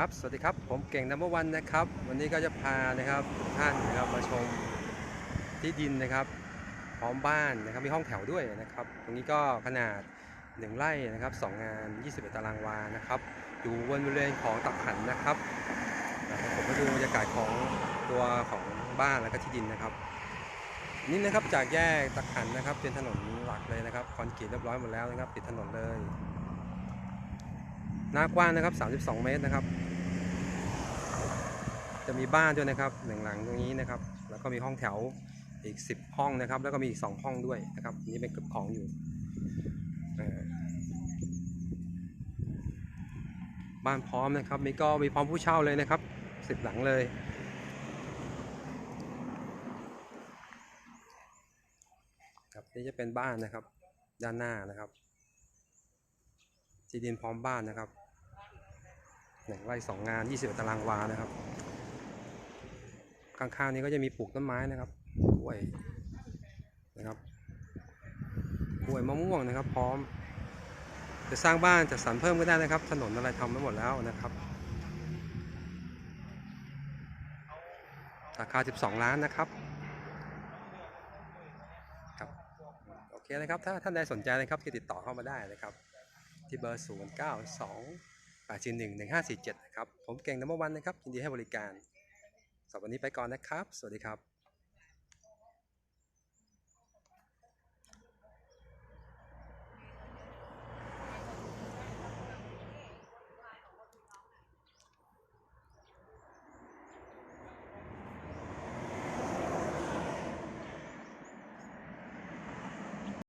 ครับ สวัสดีครับ ผมเก่งนัมเบอร์วันนะครับ วันนี้ก็จะพานะครับทุกท่านนะครับมาชมที่ดินนะครับพร้อมบ้านนะครับ มีห้องแถวด้วยนะครับ ตรงนี้ก็ขนาด 1ไร่นะครับ2งาน 21 ตารางวานะครับ อยู่บนบริเวณของตักขันนะครับนะครับผมมาดูบรรยากาศของตัวของบ้านแล้วก็ที่ดินนะครับ นี่นะครับจากแยกตักขันนะครับเป็นถนนหลักเลยนะครับคอนกรีตเรียบร้อยหมดแล้วนะครับ ติดถนนเลยหน้ากว้างนะครับ 32 เมตรนะครับ จะมีบ้านด้วยนะครับหนึ่งหลังตรงนี้นะครับ แล้วก็มีห้องแถวอีก 10 ห้องนะครับ แล้วก็มีอีก 2 ห้องด้วยนะครับ นี่เป็นเก็บของอยู่ บ้านพร้อมนะครับมีก็มีพร้อมผู้เช่าเลยนะครับ 10 หลังเลยครับนี่จะเป็นบ้านนะครับ ด้านหน้านะครับที่ดินพร้อมบ้านนะครับหนึ่งไร่สองงาน20ตารางวานะครับ ข้างๆนี้ก็จะมีปลูกต้นไม้นะครับกล้วยนะครับกล้วยมะม่วงนะครับ พร้อม จะสร้างบ้านจะสรรเพิ่มก็ได้นะครับ ถนนอะไรทำไว้หมดแล้วนะครับราคา 12 ล้านนะครับครับโอเคนะครับ ถ้าท่านใดสนใจนะครับที่ติดต่อเข้ามาได้นะครับ ที่เบอร์ 0 9 2 8 1 1 5 4 7 นะครับ ผมเก่งนัมเบอร์วันนะครับยินดีให้บริการ สำหรับวันนี้ไปก่อนนะครับ สวัสดีครับ